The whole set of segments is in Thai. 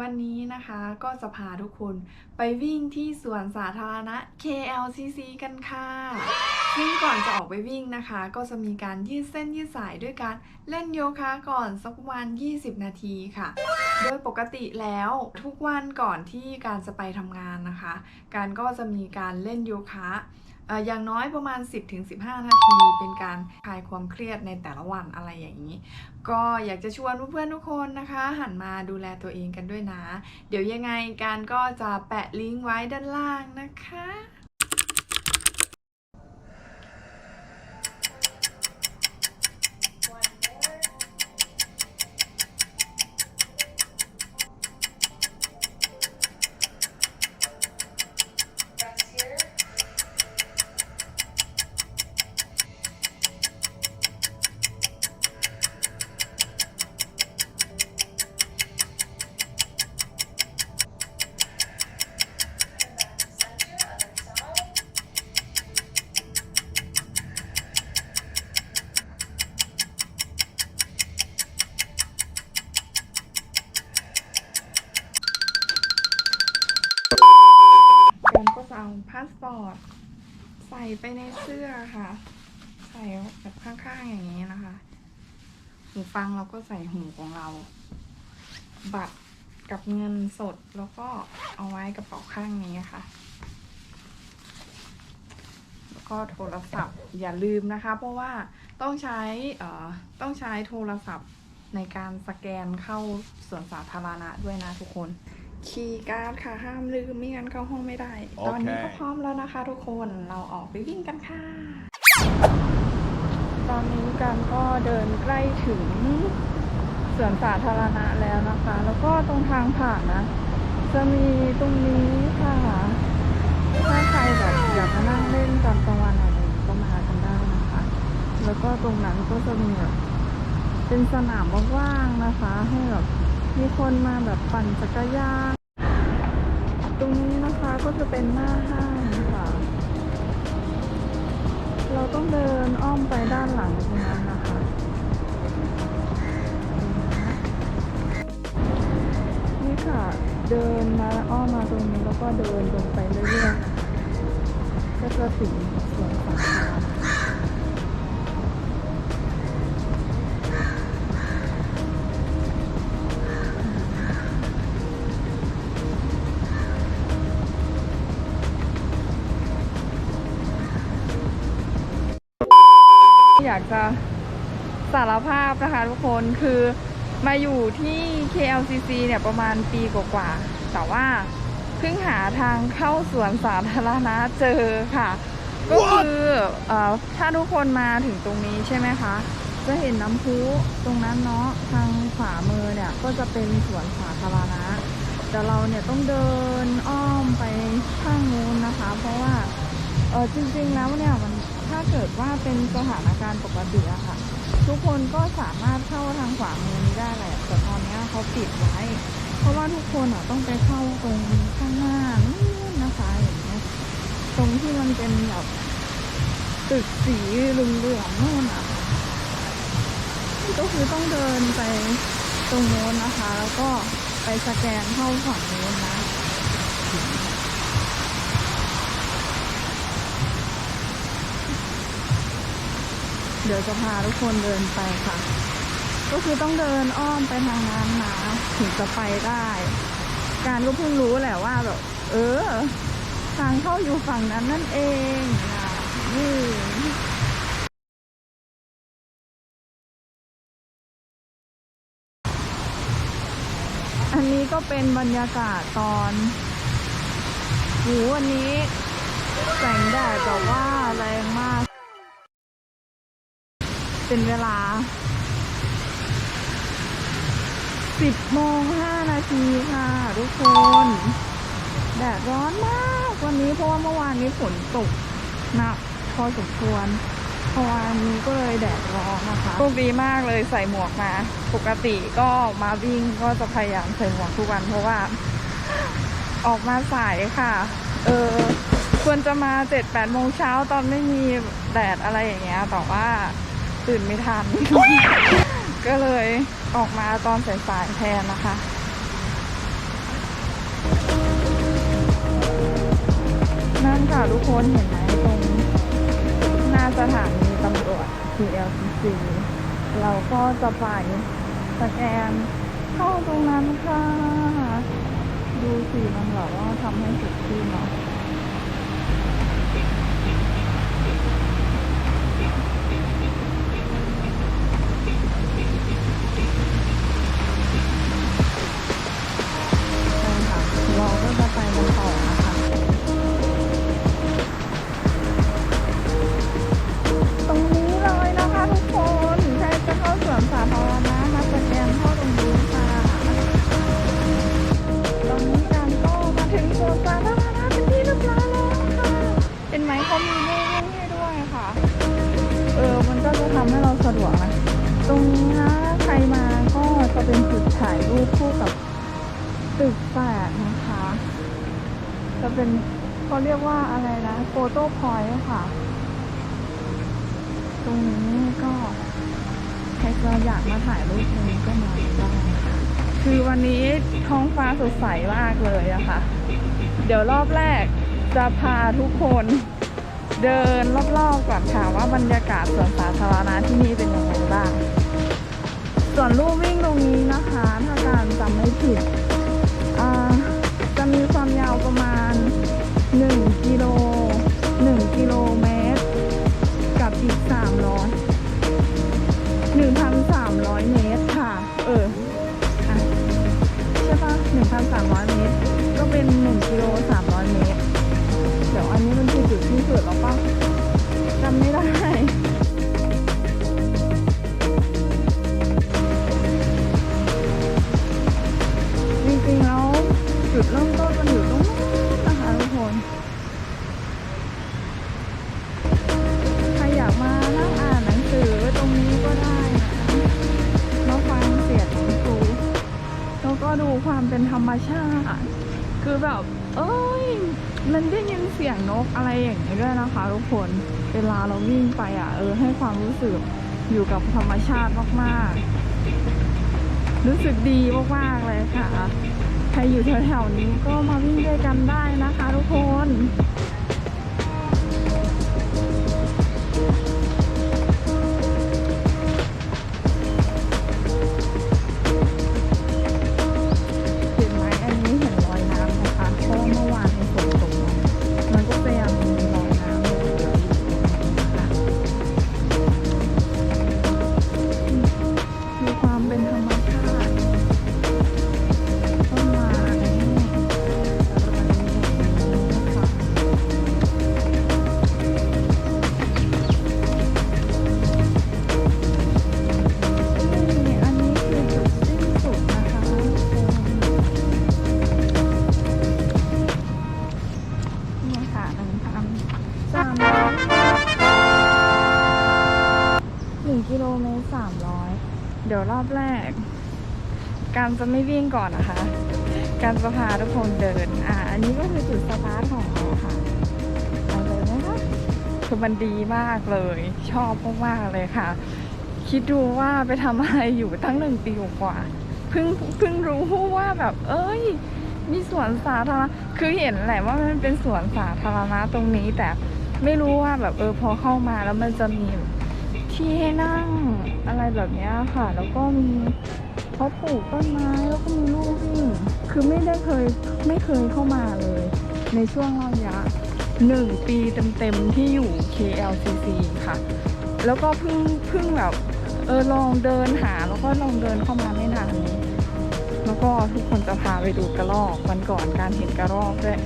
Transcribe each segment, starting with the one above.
วันนี้นะคะก็จะพาทุกคนไปวิ่งที่สวนสาธารณะ KLCC กันค่ะ ซึ่งก่อนจะออกไปวิ่งนะคะ ก็จะมีการยืดเส้นยืดสายด้วยการเล่นโยคะก่อนสักประมาณ20 นาทีค่ะ โดยปกติแล้วทุกวันก่อนที่การจะไปทำงานนะคะ การก็จะมีการเล่นโยคะ อย่างน้อยประมาณ 10-15 นาที เป็นการคลายความเครียดในแต่ละวันอะไรอย่างนี้ ก็อยากจะชวนเพื่อนๆทุกคนนะคะ หันมาดูแลตัวเองกันด้วยนะ เดี๋ยวยังไงการก็จะแปะลิงก์ไว้ด้านล่างนะคะ การก็จะเอาพาสปอร์ตใส่ไปในเสื้อค่ะ ใส่แบบข้างๆอย่างนี้นะคะ หูฟังเราก็ใส่หูของเรา บัตรกับเงินสดแล้วก็เอาไว้กระเป๋าข้างนี้ค่ะ แล้วก็โทรศัพท์อย่าลืมนะคะ เพราะว่าต้องใช้เอ่อต้องใช้โทรศัพท์ในการสแกนเข้าสวนสาธารณะด้วยนะทุกคน คีย์การ์ดค่ะห้ามลืมไม่งั้นเข้าห้องไม่ได้ โอเค ตอนนี้ก็พร้อมแล้วนะคะทุกคนเราออกไปวิ่งกันค่ะ ตอนนี้กันก็เดินใกล้ถึงสวนสาธารณะแล้วนะคะ แล้วก็ตรงทางผ่านนะ จะมีตรงนี้ค่ะ ถ้าใครแบบอยากมานั่งเล่นตอนกลางวันอะไรอย่างนี้ก็มากันได้นะคะ แล้วก็ตรงนั้นก็จะมีแบบเป็นสนามว่างๆนะคะ ให้แบบ มีคนมาแบบปั่นจักรยาน ตรงนี้นะคะก็จะเป็นหน้าห้างค่ะ เราต้องเดินอ้อมไปด้านหลังตรงนั้นนะคะนี่ค่ะเดินมาอ้อมมาตรงนี้แล้วก็เดินลงไปเรื่อยๆก็จะถึงสวนสาธารณะ นะคะทุกคนคือมาอยู่ที่ KLCC เนี่ยประมาณปีกว่าๆแต่ว่าเพิ่งหาทางเข้าสวนสาธารณะเจอค่ะ ก็คือออถ้าทุกคนมาถึงตรงนี้ใช่ไหมคะ จะเห็นน้ำพุตรงนั้นเนาะทางขวามือเนี่ยก็จะเป็นสวนสาธารณะแต่เราเนี่ยต้องเดินอ้อมไปข้างนู้นนะคะ เพราะว่าเออจริงๆแล้วเนี่ยมันถ้าเกิดว่าเป็นสถานการณ์ปกติอะค่ะ ทุกคนก็สามารถเข้าทางขวามือนี้ได้แหละแต่ตอนนี้เขาปิดไว้ เพราะว่าทุกคนอะต้องไปเข้าตรงข้างหน้านู่นนะคะอย่างเงี้ยตรงที่มันเป็นแบบตึกสีเหลืองๆนู่นอะก็คือต้องเดินไปตรงโน้นนะคะ แล้วก็ไปสแกนเข้าฝั่งโน้นนะ เดี๋ยวจะพาทุกคนเดินไปค่ะ ก็คือต้องเดินอ้อมไปทางนั้นนะถึงจะไปได้ การก็เพิ่งรู้แหละว่าแบบเออ ทางเข้าอยู่ฝั่งนั้นนั่นเองนะนี่อันนี้ก็เป็นบรรยากาศตอนหูวันนี้แสงแดดแต่ว่าแรงมาก เป็นเวลา 10โมง5นาทีค่ะ ทุกคน แดดร้อนมากวันนี้เพราะว่าเมื่อวานนี้ฝนตกหนักพอสมควรพอวันนี้ก็เลยแดดร้อนนะคะโชคดีมากเลยใส่หมวกมา ปกติก็มาวิ่งก็จะพยายามใส่หมวกทุกวันเพราะว่า ออกมาสายค่ะ เออควรจะมาเจ็ดแปดโมงเช้าตอนไม่มีแดดอะไรอย่างเงี้ยแต่ว่า ตื่นไม่ทัน ก็เลยออกมาตอนสายๆแทนนะคะนั่นค่ะทุกคนเห็นไหมตรงหน้าสถานีตำรวจ PLC เราก็จะไปสแกนเข้าตรงนั้นค่ะ ดูสิมันแบบว่าทำให้สุดที่เนาะ รูปคู่กับตึกแปดนะคะ จะเป็นเขาเรียกว่าอะไรนะโฟโต้พอยต์ค่ะ ตรงนี้ก็ใครจะอยากมาถ่ายรูปตรงนี้ก็มาได้ค่ะคือวันนี้ท้องฟ้าสดใสมากเลยอะค่ะ เดี๋ยวรอบแรกจะพาทุกคนเดินรอบๆก่อนค่ะว่าบรรยากาศสวนสาธารณะที่นี่เป็นยังไงบ้าง ส่วนลู่วิ่งตรงนี้นะคะ ถ้าการจำไม่ผิดจะมีความยาวประมาณ 1 กิโล 1 กิโลเมตร กับอีก 300 1,300 เมตรค่ะ เอออะใช่ปะ1,300 เมตร ก็เป็น 1 กิโล3 แล้วก็ดูความเป็นธรรมชาติ คือแบบ เอ้ย มันได้ยินเสียงนกอะไรอย่างนี้ด้วยนะคะทุกคน เวลาเราวิ่งไปอะ เออให้ความรู้สึกอยู่กับธรรมชาติมากๆ รู้สึกดีมากๆเลยค่ะ ใครอยู่แถวๆนี้ก็มาวิ่งด้วยกันได้นะคะทุกคน จะไม่วิ่งก่อนนะคะ การจะพาทุกคนเดิน อ่า อันนี้ก็คือจุดสตาร์ทของเราค่ะไปเลยไหมคะคือมันดีมากเลย ชอบมากๆเลยค่ะ คิดดูว่าไปทำอะไรอยู่ตั้งหนึ่งปีกว่า เพิ่งเพิ่งรู้ว่าแบบ เอ้ย มีสวนสาธารณะ คือเห็นแหละว่ามันเป็นสวนสาธารณะตรงนี้ แต่ไม่รู้ว่าแบบเออพอเข้ามาแล้วมันจะมีที่ให้นั่งอะไรแบบนี้ค่ะ แล้วก็มี เขาปลูกต้นไม้แล้วก็มีลูกวิ่งคือไม่ได้เคยไม่เคยเข้ามาเลย ในช่วงระยะหนึ่งปีเต็มๆที่อยู่ KLCC ค่ะ แล้วก็เพิ่งเพิ่งแบบเออลองเดินหาแล้วก็ลองเดินเข้ามาไม่นานนี้ แล้วก็ทุกคนจะพาไปดูกระรอกวันก่อนการเห็นกระรอกด้วย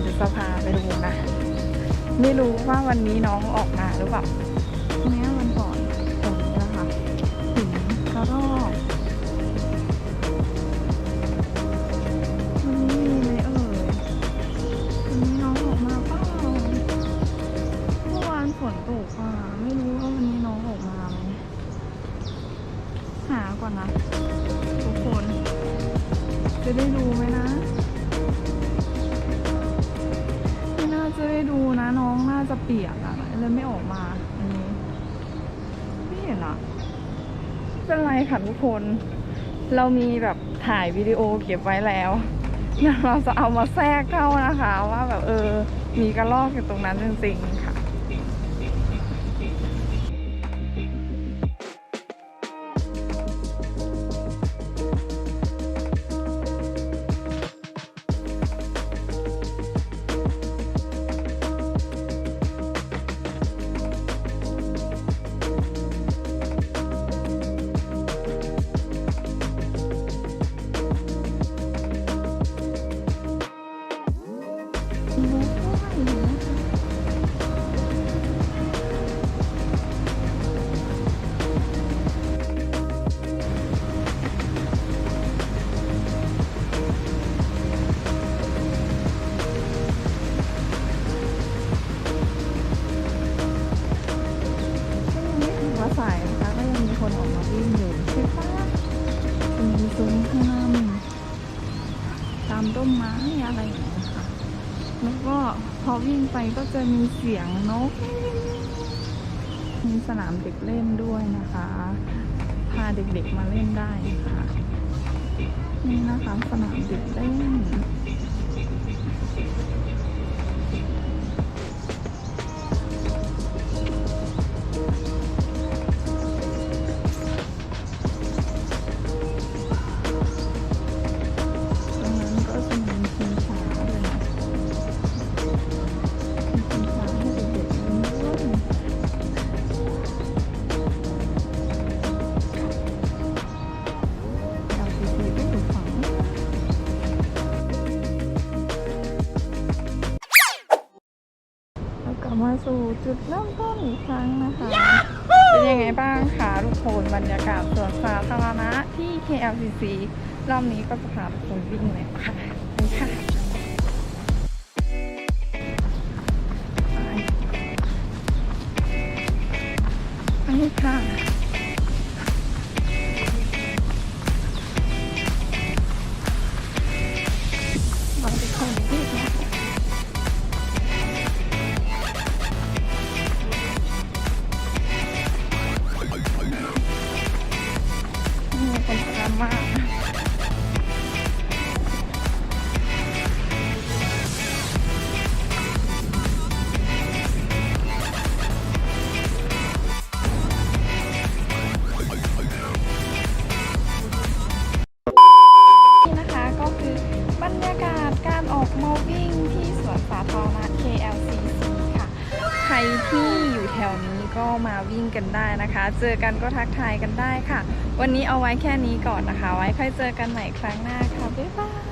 เดี๋ยวจะพาไปดูนะ ไม่รู้ว่าวันนี้น้องออกมาหรือเปล่า ระรอกวันนี้มีไหมเอ่ยวันนี้น้องออกมาเปล่าเมื่อวานฝนตกอะไม่รู้ว่าวันนี้น้องออกมาไหมหาก่อนนะทุกคน จะได้ดูไหมนะไม่น่าจะได้ดูนะน้องน่าจะเปียกอะเลยไม่ออกมาอันนี้ ไม่เห็นอะไม่ เป็นไรค่ะทุกคน เรามีแบบถ่ายวิดีโอเก็บไว้แล้วเดี๋ยวเราจะเอามาแทรกเข้านะคะ ว่าแบบเออ มีกระรอกอยู่ตรงนั้นจริงๆ แล้วก็พอวิ่งไปก็จะมีเสียงนก มีสนามเด็กเล่นด้วยนะคะ พาเด็กๆมาเล่นได้ค่ะ นี่นะคะสนามเด็กเล่น งไงบ้างคะทุกคนบรรยากาศสวนสาธารณะที่ KLCC รอบนี้ก็จะพาทุกคนวิ่งเลยค่ะไปค่ะ มาวิ่งที่สวนสาธารณะ KLCC ค่ะ ใครที่อยู่แถวนี้ก็มาวิ่งกันได้นะคะ เจอกันก็ทักทายกันได้ค่ะ วันนี้เอาไว้แค่นี้ก่อนนะคะ ไว้ค่อยเจอกันใหม่ครั้งหน้าค่ะ บ๊ายบาย